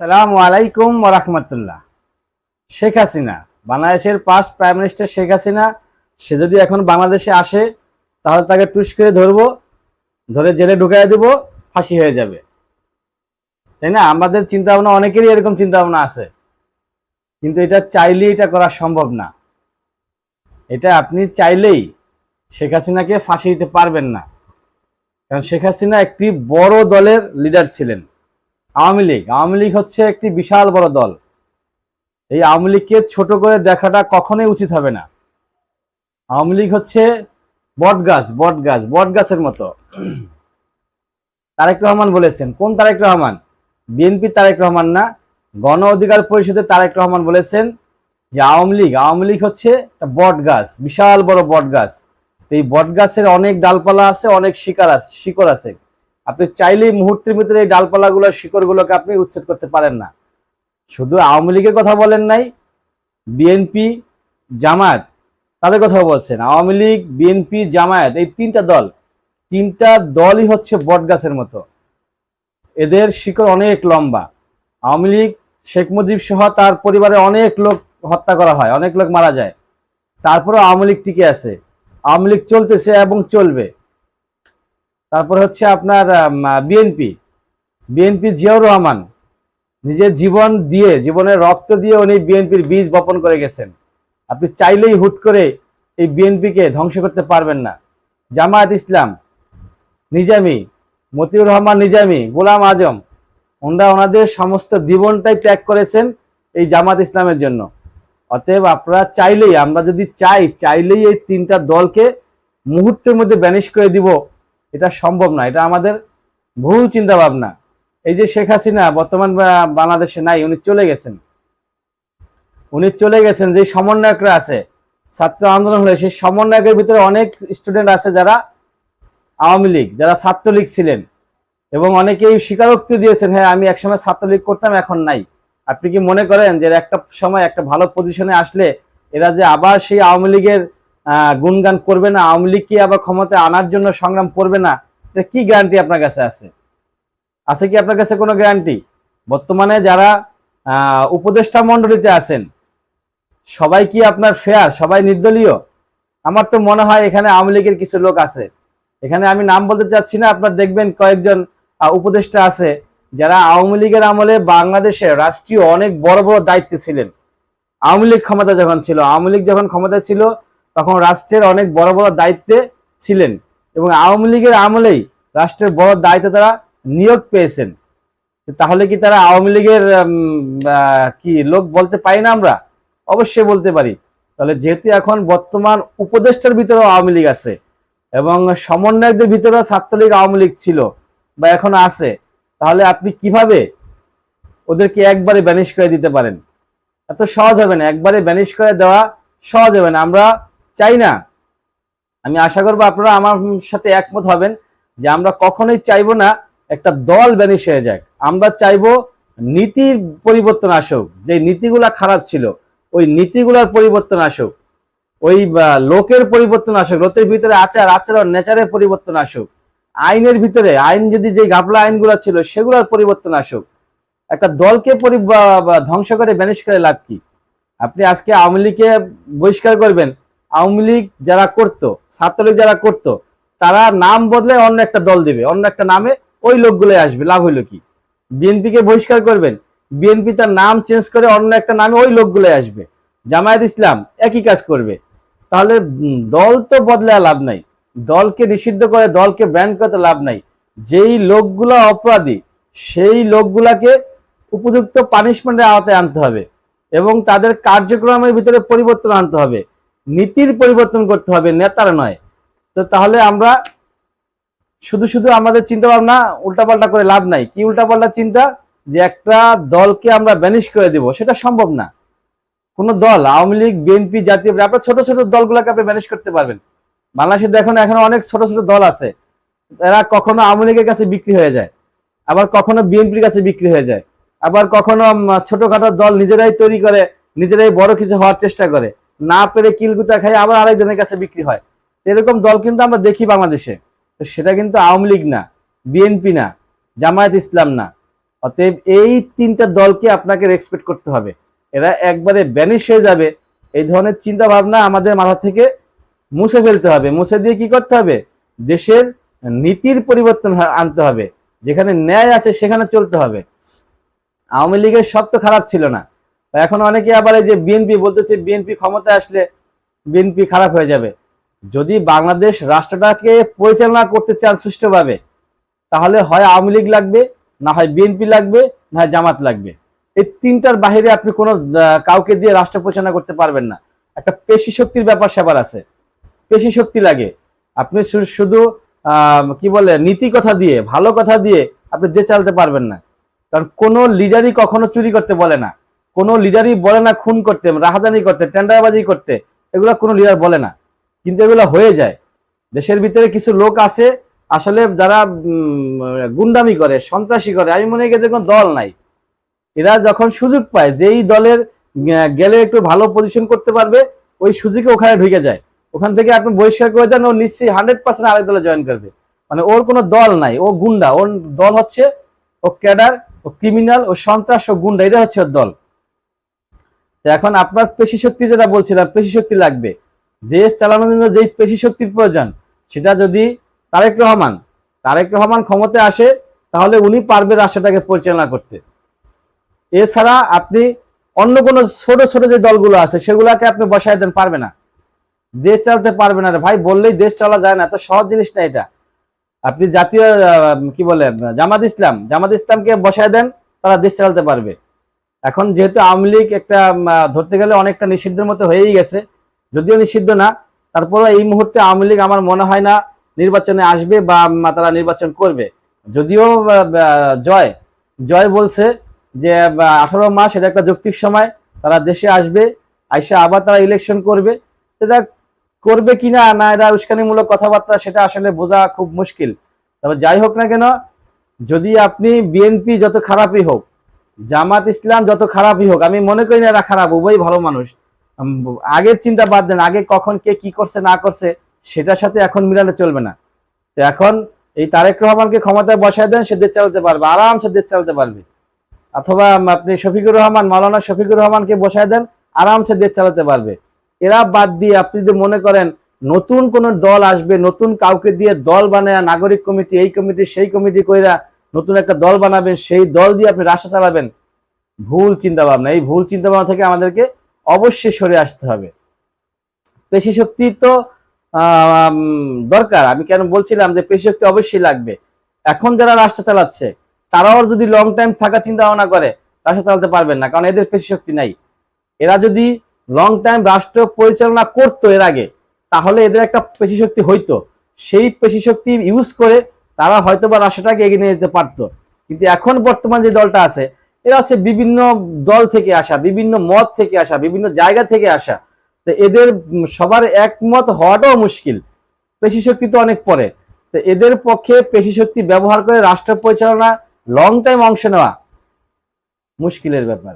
সালাম আলাইকুম রাহমাতুল্লাহ। শেখ হাসিনা, বাংলাদেশের past prime minister Sheikh Hasina, সে যদি এখন বাংলাদেশে আসে, তাহলে তাকে টুস করে ধরবো, ধরে জেলে ঢুকাই দেব, ফাঁসি হয়ে যাবে। তাই না? আমাদের চিন্তা ভাবনা অনেকেরই এরকম চিন্তা ভাবনা আছে। কিন্তু এটা চাইলেই এটা করা সম্ভব না। এটা আপনি চাইলেই শেখ হাসিনাকে ফাঁসি দিতে পারবেন না। কারণ শেখ হাসিনা একটি বড় দলের লিডার ছিলেন। আওয়ামী লীগ। আওয়ামী লীগ হচ্ছে একটি বিশাল বড় দল। এই আওয়ামী লীগকে ছোট করে দেখাটা কখনোই উচিত হবে না। আওয়ামী লীগ হচ্ছে বট গাছ বট গাছ বট গাছের মতো। তারেক রহমান বলেছেন, কোন তারেক রহমান? বিএনপি তারেক রহমান না। গণ অধিকার পরিষদের তারেক রহমান বলেছেন যে আওয়ামী লীগ আওয়ামী লীগ হচ্ছে একটা বট গাছ বিশাল বড় বট গাছ এই বট গাছের অনেক ডালপালা আছে, অনেক শিকার আছে, শিকড় আছে। আপনি চাইলেই মুহূর্তের ভিতরে এই ডালপালাগুলোর শিকড়গুলোকে আপনি উচ্ছেদ করতে পারেন না। শুধু আওয়ামী লীগের কথা বলেন নাই, বিএনপি, জামায়াত, তাদের কথা বলছেন। আওয়ামী লীগ, বিএনপি, জামায়াত, এই তিনটা দল, তিনটা দলই হচ্ছে বটগাছের মতো। এদের শিকড় অনেক লম্বা। আওয়ামী লীগ, শেখ মুজিব সহ তার পরিবারে অনেক লোক হত্যা করা হয়, অনেক লোক মারা যায়। তারপরে আওয়ামী লীগ টিকে আছে। আওয়ামী লীগ চলতেছে এবং চলবে। তারপর হচ্ছে আপনার বিএনপি বিএনপি জিয়াউর রহমান। নিজের জীবন দিয়ে, জীবনের রক্ত দিয়ে উনি বিএনপির বীজ বপন করে গেছেন। আপনি চাইলেই হুট করে এই বিএনপিকে ধ্বংস করতে পারবেন না। জামায়াত ইসলাম, নিজামি, মতিউর রহমান নিজামি, গোলাম আজম, ওনারা ওনাদের সমস্ত জীবনটাই ত্যাগ করেছেন এই জামাত ইসলামের জন্য। অতএব আপনারা চাইলেই, আমরা যদি চাই, চাইলেই এই তিনটা দলকে মুহূর্তের মধ্যে ব্যানিশ করে দিব। এটা সম্ভব না, এটা আমাদের ভুল চিন্তা ভাবনা এই যে শেখ হাসিনা বর্তমান বাংলাদেশে নাই, উনি চলে গেছেন। উনি চলে গেছেন, যে সমন্বয়করা আছে, ছাত্র আন্দোলন হলে সেই সমন্বয়কের ভিতরে অনেক স্টুডেন্ট আছে যারা আওয়ামী লীগ, যারা ছাত্রলীগ ছিলেন। এবং অনেকেই স্বীকারোক্তি দিয়েছেন হ্যাঁ আমি একসময় ছাত্রলীগ করতাম, এখন নাই। আপনি কি মনে করেন যে একটা সময় একটা ভালো পজিশনে আসলে এরা যে আবার সেই আওয়ামী লীগের গুণগান করবে না, আওয়ামী লীগ কি আবার ক্ষমতায় আনার জন্য সংগ্রাম করবে না? এটা কি গ্যারান্টি আপনার কাছে আছে? আছে কি আপনার কাছে কোনো গ্যারান্টি বর্তমানে যারা উপদেষ্টা মণ্ডলীতে আছেন, সবাই কি আপনার ফেয়ার সবাই নির্দলীয়? আমার তো মনে হয় এখানে আওয়ামী লীগের কিছু লোক আছে। এখানে আমি নাম বলতে চাচ্ছি না, আপনার দেখবেন কয়েকজন উপদেষ্টা আছে, যারা আওয়ামী লীগের আমলে বাংলাদেশে রাষ্ট্রীয় অনেক বড় বড় দায়িত্বে ছিলেন। আওয়ামী লীগ ক্ষমতা যখন ছিল, আওয়ামী লীগ যখন ক্ষমতা ছিল তখন রাষ্ট্রের অনেক বড় বড় দায়িত্বে ছিলেন এবং আওয়ামী লীগের আমলেই রাষ্ট্রের বড় দায়িত্বে তারা নিয়োগ পেয়েছেন। তাহলে কি তারা আওয়ামী লীগের কি লোক বলতে পারি না আমরা? অবশ্যই বলতে পারি। তাহলে যেহেতু এখন বর্তমান উপদেষ্টার ভিতরেও আওয়ামী লীগ আছে এবং সমন্বয়কদের ভিতরেও ছাত্রলীগ আওয়ামী লীগ ছিল বা এখন আছে, তাহলে আপনি কীভাবে ওদেরকে একবারে ব্যানিশ করে দিতে পারেন? এত সহজ হবে না। একবারে ব্যানিশ করে দেওয়া সহজ হবে না। আমরা চাই না। আমি আশা করব আপনারা আমার সাথে একমত হবেন যে আমরা কখনোই চাইব না একটা দল ব্যানিশ হয়ে যাক। আমরা চাইব নীতির পরিবর্তন আসুক, যে নীতিগুলা খারাপ ছিল, ওই নীতিগুলার পরিবর্তন আসুক, ওই লোকের পরিবর্তন আসুক, লোকের ভিতরে আচার, আচরণ, নেচারের পরিবর্তন আসুক, আইনের ভিতরে, আইন যদি যে গাবলা আইনগুলো ছিল, সেগুলোর পরিবর্তন আসুক, একটা দলকে ধ্বংস করে ব্যানিশ করে লাভ কি? আপনি আজকে আওয়ামী লীগকে বহিষ্কার করবেন আওয়ামী লীগ যারা করতো, ছাত্রলীগ যারা করতো, তারা নাম বদলে অন্য একটা দল দিবে, অন্য একটা নামে ওই লোকগুলো আসবে। লাভ হইল কি? বিএনপি কে বহিষ্কার করবেন। বিএনপি তার নাম চেঞ্জ করে অন্য একটা নামে ওই লোকগুলো আসবে। জামায়াত ইসলাম একই কাজ করবে। তাহলে দল তো বদলে লাভ নাই। দলকে নিষিদ্ধ করে, দলকে ব্যান করতে লাভ নাই। যেই লোকগুলো অপরাধী, সেই লোকগুলাকে উপযুক্ত পানিশমেন্টের আওতায় আনতে হবে এবং তাদের কার্যক্রমের ভিতরে পরিবর্তন আনতে হবে। নীতির পরিবর্তন করতে হবে, নেতার নয়। তো তাহলে আমরা শুধু শুধু আমাদের চিন্তা ভাবনা উল্টাপাল্টা করে লাভ নাই। কি উল্টাপাল্টা চিন্তা? যে একটা দলকে আমরা ব্যানিশ করে দিব, সেটা সম্ভব না। কোন দল, আওয়ামী লীগ, বিএনপি, জাতীয় আপনার ছোট ছোট দলগুলোকে আপনি ম্যানেজ করতে পারবেন। বাংলাদেশে দেখুন, এখন অনেক ছোট ছোট দল আছে। এরা কখনো আওয়ামী লীগের কাছে বিক্রি হয়ে যায়, আবার কখনো বিএনপির কাছে বিক্রি হয়ে যায়, আবার কখনো ছোটখাটো দল নিজেরাই তৈরি করে, নিজেরাই বড় কিছু হওয়ার চেষ্টা করে। না পেরে কিলগুতা খাই আবার আরেকজনের কাছে বিক্রি হয়। এরকম দল কিন্তু আমরা দেখি বাংলাদেশে। তো সেটা কিন্তু আওয়ামী লীগ না, বিএনপি না, জামায়াত ইসলাম না। অতএব এই তিনটা দলকে আপনাকে রেসপেক্ট করতে হবে। এরা একবারে ব্যানিশ হয়ে যাবে। এই ধরনের চিন্তা ভাবনা আমাদের মাথা থেকে মুছে ফেলতে হবে। মুছে দিয়ে কি করতে হবে? দেশের নীতির পরিবর্তন আনতে হবে। যেখানে ন্যায় আছে সেখানে চলতে হবে। আওয়ামী লীগের সব তো খারাপ ছিল না। এখন অনেকে আবার এই যে বিএনপি বলতেছে, বিএনপি ক্ষমতায় আসলে বিএনপি খারাপ হয়ে যাবে। যদি বাংলাদেশ রাষ্ট্রটাকে পরিচালনা করতে চান সুষ্ঠুভাবে, তাহলে হয় আওয়ামী লীগ লাগবে, না হয় বিএনপি লাগবে, না হয় জামাত লাগবে। এই তিনটার বাইরে আপনি কোনো কাউকে দিয়ে রাষ্ট্র পরিচালনা করতে পারবেন না। একটা পেশি শক্তির ব্যাপার স্যাপার আছে। পেশি শক্তি লাগে। আপনি শুধু কি বলে, নীতি কথা দিয়ে, ভালো কথা দিয়ে আপনি যে চালাতে পারবেন না। কারণ কোনো লিডারই কখনো চুরি করতে বলে না। কোনো লিডারই বলে না খুন করতে, রাহাজানি করতে, টেন্ডারবাজি করতে, এগুলো কোনো লিডার বলে না। কিন্তু এগুলো হয়ে যায়। দেশের ভিতরে কিছু লোক আছে, আসলে যারা গুন্ডামি করে, সন্ত্রাসী করে, আমি মনে করি কোনো দল নাই। এরা যখন সুযোগ পায়, যেই দলের গেলে একটু ভালো পজিশন করতে পারবে, ওই সুযোগে ওখানে ঢুকে যায়। ওখান থেকে আপনি বহিষ্কার করে দেন, ও নিশ্চয়ই হান্ড্রেড পার্সেন্ট আরেক দলে জয়েন করবে। মানে ওর কোনো দল নাই, ও গুন্ডা, ওর দল হচ্ছে, ও ক্যাডার, ও ক্রিমিনাল ও সন্ত্রাস, ও গুন্ডা এটা হচ্ছে ওর দল। এখন আপনার পেশি শক্তি যেটা বলছিলাম পেশি শক্তি লাগবে। দেশ চালানোর জন্য যেই পেশি শক্তির প্রয়োজন, সেটা যদি তারেক রহমান তারেক রহমান ক্ষমতায় আসে, তাহলে উনি পারবে রাষ্ট্রটাকে পরিচালনা করতে। এছাড়া আপনি অন্য কোনো ছোট ছোট যে দলগুলো আছে, সেগুলাকে আপনি বসায় দেন, পারবে না। দেশ চালাতে পারবে না ভাই, বললেই দেশ চলা যায় না, এত সহজ জিনিস না এটা। আপনি জাতীয় কি বলে, জামাত ইসলাম, জামাত ইসলামকে বসায় দেন, তারা দেশ চালাতে পারবে। এখন যেহেতু আওয়ামী লীগ একটা ধরতে গেলে অনেকটা নিষিদ্ধের মতো হয়েই গেছে, যদিও নিষিদ্ধ না তারপরে এই মুহূর্তে আওয়ামী লীগ আমার মনে হয় না নির্বাচনে আসবে বা তারা নির্বাচন করবে। যদিও জয় জয় বলছে যে আঠারো মাস এটা একটা যৌক্তিক সময়, তারা দেশে আসবে, আইসা আবার তারা ইলেকশন করবে। এটা করবে কিনা না এটা উস্কানিমূলক কথাবার্তা, সেটা আসলে বোঝা খুব মুশকিল। তবে যাই হোক না কেন, যদি আপনি বিএনপি যত খারাপই হোক জামাত ইসলাম যত খারাপই হোক, আমি মনে করি না এরা খারাপ উভয় ভালো মানুষ। আগের চিন্তা বাদ দেন, আগে কখন কে কি করছে, না করছে, সেটার সাথে এখন মিলালে চলবে না। তো এখন এই তারেক রহমানকে ক্ষমতায় বসায় দেন, সে দেশ চালাতে পারবে, আরামসে দেশ চালাতে পারবে। অথবা আপনি শফিকুর রহমান, মাওলানা শফিকুর রহমানকে বসায় দেন, আরামসে দেশ চালাতে পারবে। এরা বাদ দিয়ে আপনি যদি মনে করেন নতুন কোন দল আসবে, নতুন কাউকে দিয়ে দল বানায়, নাগরিক কমিটি, এই কমিটি, সেই কমিটি কইরা নতুন একটা দল বানাবেন, সেই দল দিয়ে আপনি রাষ্ট্র চালাবেন, ভুল চিন্তা ভাবনা এই ভুল চিন্তা ভাবনা থেকে আমাদেরকে অবশ্যই সরে আসতে হবে। পেশি শক্তি তো দরকার। আমি কেন বলছিলাম যে পেশি শক্তি অবশ্যই লাগবে। এখন যারা রাষ্ট্র চালাচ্ছে, তারাও যদি লং টাইম থাকা চিন্তা ভাবনা করে রাষ্ট্র চালাতে পারবেন না, কারণ এদের পেশি শক্তি নাই। এরা যদি লং টাইম রাষ্ট্র পরিচালনা করতো এর আগে, তাহলে এদের একটা পেশি শক্তি হইতো। সেই পেশি শক্তি ইউজ করে তারা হয়তো বা রাষ্ট্রটাকে এগিয়ে নিয়ে যেতে পারতো। কিন্তু এখন বর্তমান যে দলটা আছে, এরা হচ্ছে বিভিন্ন দল থেকে আসা, বিভিন্ন মত থেকে আসা, বিভিন্ন জায়গা থেকে আসা। তো এদের সবার একমত হওয়াটাও মুশকিল। পেশি শক্তি তো অনেক পরে। তো এদের পক্ষে পেশি শক্তি ব্যবহার করে রাষ্ট্র পরিচালনা লং টাইম অংশ নেওয়া মুশকিলের ব্যাপার।